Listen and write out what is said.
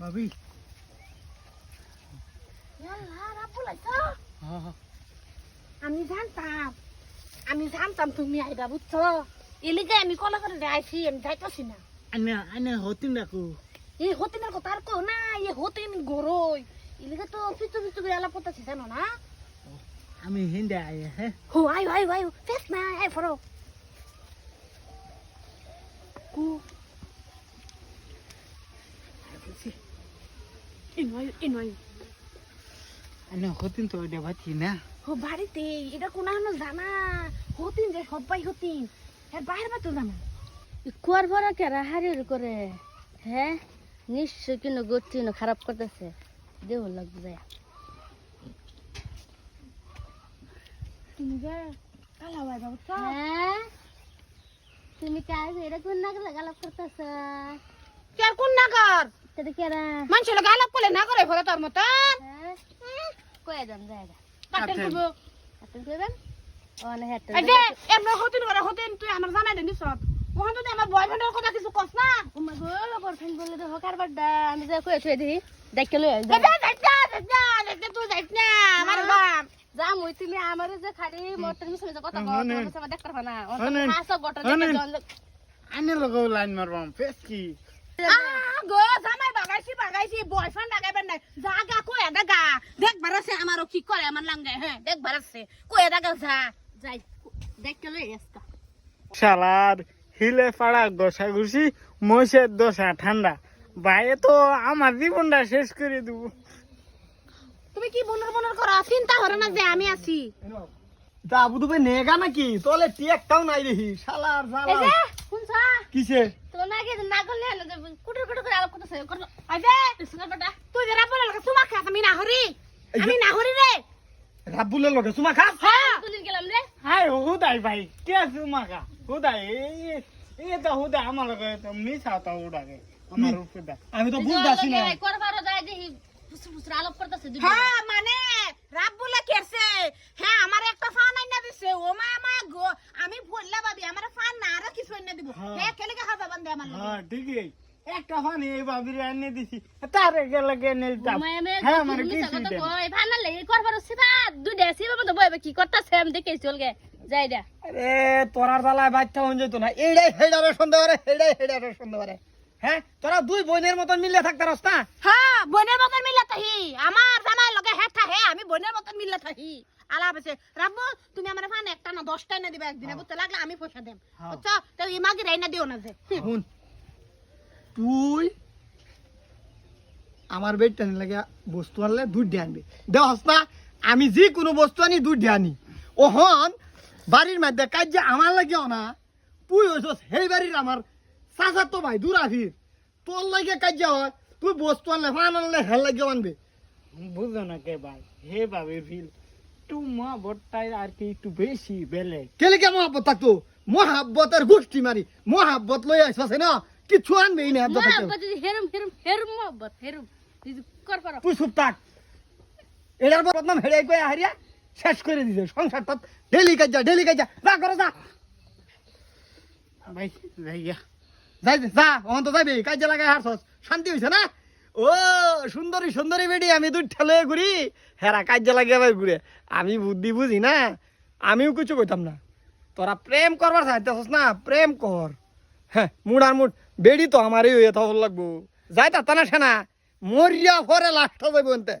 ভাবি? হ্যাঁ হ্যাঁ। আমি জানতাম। আমি জানতাম তুমি আইবা বুঝছ? এলিগে আমি কলা করে আইছি আমি যাইতাছি না। আনে আনে হতিন ডাকু এই হতিনের কথা আর কো না এই হতিন গরই এলিগে তো পিছু পিছু করে আলাপ করতেছি জানো না? আমি হিন্দে আয়ে হ্যাঁ হো আই আই আই ফেস না আই ফরো কু আনে হতিন তো ওইটা ভাতি না? ও বাড়িতে এটা কোন জানা? হতিন যে সবাই হতিন। হ্যাঁ বাইরে বা তো জানা? কুয়ার ভরা কেরা হারিয়ে করে হ্যাঁ নিশ্চয় কিন্তু গতি খারাপ করতেছে। দেহ লাগবে যায়। তুমি যে কালা ভাই বাবু হ্যাঁ? তুমি কাজ এটা কোন নাগলে গালাপ করতেছ? কে কোন নাগর? মানুষের গালাপ করলে না করে তোর মতন? হ্যাঁ কয়ে দাম যায় গা কাটেন কাটেন। করব আপনি কইবেন ও না হেট এই যে এমন হতিন করে হতিন তুই আমার জানাই দেন সব ওখান তো আমার বয়ফ্রেন্ডের কথা কিছু কস না। ও মা গো বরফ্রেন্ড বলে তো হকার বাড্ডা আমি যা কয়ে থুয়ে দিই দেখকে লই আই এই যে যাইস না যাইস না দেখতে তুই যাইস না আমার বাপ। যা মই তুমি আমারে যে খালি মোটর মিশনে যে কথা কও হনে। তোমার সাথে দেখতে পারবা ও হনে। গটর দেখে আনে লগো লাইন মারবাম ফেস কি? আহ, গো বয়ফ্রেন্ড লাগাইবেন নাই। কই গা? আমারও কি করে আমার লাঙ্গে হ্যাঁ কই গা যা। যাই লই আসকা শালার হিলে পাড়া দশা ঘুষি মহিষের দশা ঠান্ডা বাইরে তো আমার জীবনটা শেষ করে দেবো। তুমি কি বনর বনর করো চিন্তা করো না যে আমি আছি। দাবু তুমি নেগা নাকি? তোলে টিয়াকটাও নাই দেখি শালার শুনছা? কিসে তো না কি না করলে কুটুর করে বেটা তুই যে রাবল লাগা খাস আমি না হরি আমি না হরি রে রাব্বুলের লগে চুমা খাস হ্যাঁ তুলিন গেলাম রে হাই হুদাই ভাই কে আছে মাকা হুদাই এ তো হুদাই আমার লগে তো তো হুদাকে আমার উপরে আমি তো বুঝতাছি না। করবার যায় দেখি ফুসুর ফুসুর করতেছে হ্যাঁ মানে রাব্বুলে কেছে হ্যাঁ আমার একটা ফান আইনা দিছে। ও মা মা গো আমি বললা ভাবি আমার ফান না আর কিছু আইনা দিব। হ্যাঁ। কেলে কা হাজা বান্দে আমার হ্যাঁ ঠিকই। একটা ফানি এই বাবির এনে দিছি। তারে গেলে গেনে দিতাম হ্যাঁ মানে মিছা কিছু কথা দেন? কই ভানালে করবার সিফা দুইটা সিফা মতো বইবে কি করতেছে আমি দেখে চলগে যাই দা আরে তোরার জ্বালায় বাচ্চা হয়ে যেত না। এইটাই হেডারে সন্দেহ করে এইটাই হেডারে সন্দেহ করে হ্যাঁ তোরা দুই বোনের মতন মিলে থাকতে রস না? হ্যাঁ বোনের মতন মিল্লা থাহি আমার জামাই লগে হ্যাঁ থাহে আমি বোনের মতন মিল্লা থাহি আলাপ আছে রাব্বু তুমি আমার ফান একটা না দশটা এনে দিবা একদিনে বুঝতে লাগলে আমি পয়সা দেব হ্যাঁ। বুঝছ? তো ইমাকে রাইনা দিও না যে। তুই আমার বেডটা নিয়ে লাগে বস্তু আনলে দুধ আনবি। না আমি যে কোনো বস্তু আনি দুধ আনি। ওহন বাড়ির মধ্যে কাজ আমার লাগে না তুই হইছস সেই বাড়ির আমার চাচার তো ভাই দূর আফির তোর লাগে কাজ হয় তুই বস্তু আনলে ফান আনলে হেল লাগে আনবে। বুঝো না কে ভাই হে বাবির ফিল একটু মা বটটাই আর কি একটু বেশি বেলে কেলে কে মহাব্বত থাকতো? মহাব্বতের গোষ্ঠী মারি মহাব্বত লই আইসছে না? কিছু আনবেই না যদি হেরম হেরম হেরম মহাব্বত হেরম। তুই চুপ থাক। এটার পর বদনাম হেড়ে কয়ে হারিয়া শেষ করে দিছে। সংসারটা ডেলি কাজ যা ডেলি কাজ যা। যা করে যা। ভাই যাইয়া যাই যা অন্ত যাবি কাজে লাগাই হারছস। শান্তি হইছে না? ও সুন্দরী সুন্দরী বেডি আমি দুধ ঠেলে ঘুরি। হেরা কাজে লাগে আবার ঘুরে। আমি বুদ্ধি বুঝি না? আমিও কিছু কইতাম না। তোরা প্রেম করবার চাইতেছস না? প্রেম কর। হ্যাঁ মুড আর মুড। বেডি তো আমারই হয়ে থাকল লাগবো। যাই তা না সেনা, মরিয়া পরে লাস্ট যাইব এনতে